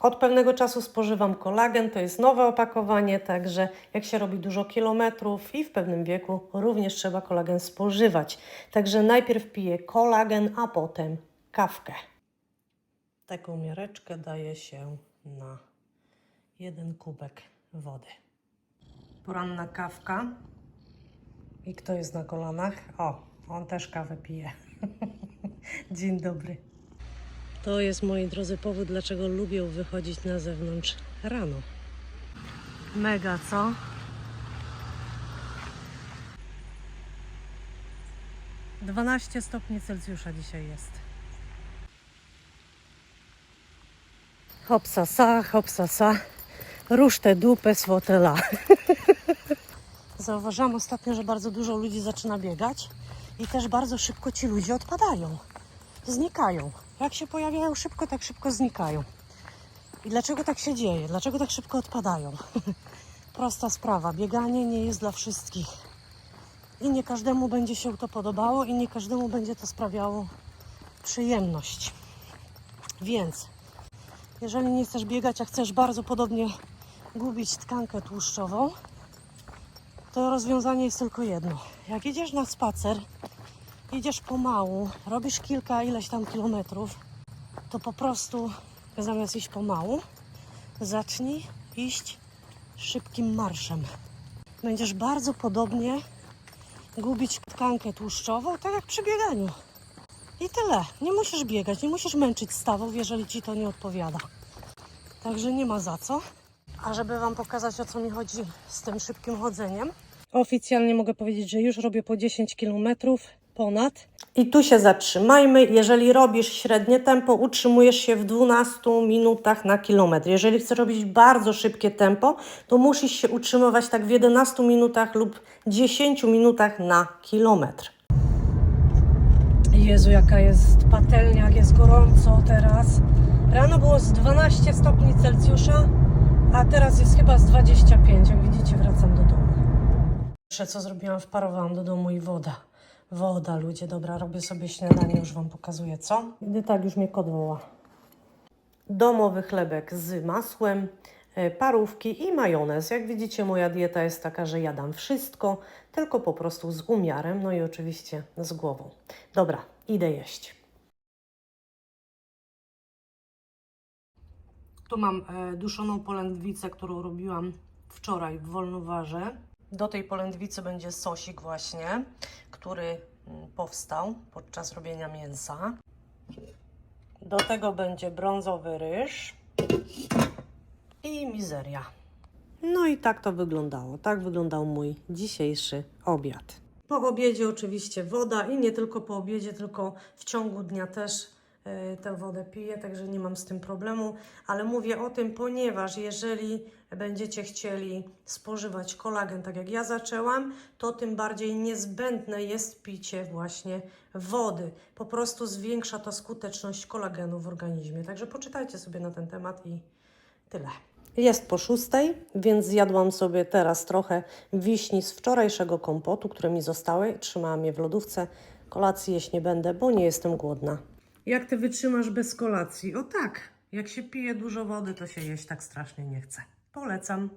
Od pewnego czasu spożywam kolagen, to jest nowe opakowanie, także jak się robi dużo kilometrów i w pewnym wieku również trzeba kolagen spożywać. Także najpierw piję kolagen, a potem kawkę. Taką miareczkę daje się na jeden kubek wody. Poranna kawka. I kto jest na kolanach? O, on też kawę pije. Dzień dobry. To jest, moi drodzy, powód, dlaczego lubię wychodzić na zewnątrz rano. Mega, co? Dwanaście stopni Celsjusza dzisiaj jest. Hopsa sa, hopsa sa. Rusz tę dupę z fotela. Zauważyłam ostatnio, że bardzo dużo ludzi zaczyna biegać i też bardzo szybko ci ludzie odpadają. Znikają. Jak się pojawiają szybko, tak szybko znikają. I dlaczego tak się dzieje? Dlaczego tak szybko odpadają? Prosta sprawa. Bieganie nie jest dla wszystkich. I nie każdemu będzie się to podobało, i nie każdemu będzie to sprawiało przyjemność. Więc, jeżeli nie chcesz biegać, a chcesz bardzo podobnie gubić tkankę tłuszczową, to rozwiązanie jest tylko jedno. Jak idziesz na spacer, idziesz pomału, robisz kilka ileś tam kilometrów, to po prostu zamiast iść pomału, zacznij iść szybkim marszem. Będziesz bardzo podobnie gubić tkankę tłuszczową, tak jak przy bieganiu. I tyle. Nie musisz biegać, nie musisz męczyć stawów, jeżeli ci to nie odpowiada. Także nie ma za co. A żeby Wam pokazać, o co mi chodzi z tym szybkim chodzeniem, oficjalnie mogę powiedzieć, że już robię po 10 km ponad. I tu się zatrzymajmy. Jeżeli robisz średnie tempo, utrzymujesz się w 12 minutach na kilometr. Jeżeli chcesz robić bardzo szybkie tempo, to musisz się utrzymywać tak w 11 minutach lub 10 minutach na kilometr. Jezu, jaka jest patelnia, jak jest gorąco teraz. Rano było z 12 stopni Celsjusza, a teraz jest chyba z 25. Jak widzicie, wracam do domu. Pierwsze co zrobiłam, wparowałam do domu i woda. Woda, ludzie, dobra, robię sobie śniadanie, już Wam pokazuję, co? Gdy tak, już mnie kot woła. Domowy chlebek z masłem, e, parówki i majonez. Jak widzicie, moja dieta jest taka, że jadam wszystko, tylko po prostu z umiarem, no i oczywiście z głową. Dobra, idę jeść. Tu mam e, duszoną polędwicę, którą robiłam wczoraj w Wolnowarze. Do tej polędwicy będzie sosik właśnie, który mm, powstał podczas robienia mięsa. Do tego będzie brązowy ryż i mizeria. No i tak to wyglądało. Tak wyglądał mój dzisiejszy obiad. Po obiedzie oczywiście woda i nie tylko po obiedzie, tylko w ciągu dnia też tę wodę piję, także nie mam z tym problemu, ale mówię o tym, ponieważ jeżeli będziecie chcieli spożywać kolagen, tak jak ja zaczęłam, to tym bardziej niezbędne jest picie właśnie wody. Po prostu zwiększa to skuteczność kolagenu w organizmie. Także poczytajcie sobie na ten temat i tyle. Jest po szóstej, więc zjadłam sobie teraz trochę wiśni z wczorajszego kompotu, które mi zostały. Trzymałam je w lodówce. Kolacji jeść nie będę, bo nie jestem głodna. Jak ty wytrzymasz bez kolacji? O tak, jak się pije dużo wody, to się jeść tak strasznie nie chce. Polecam.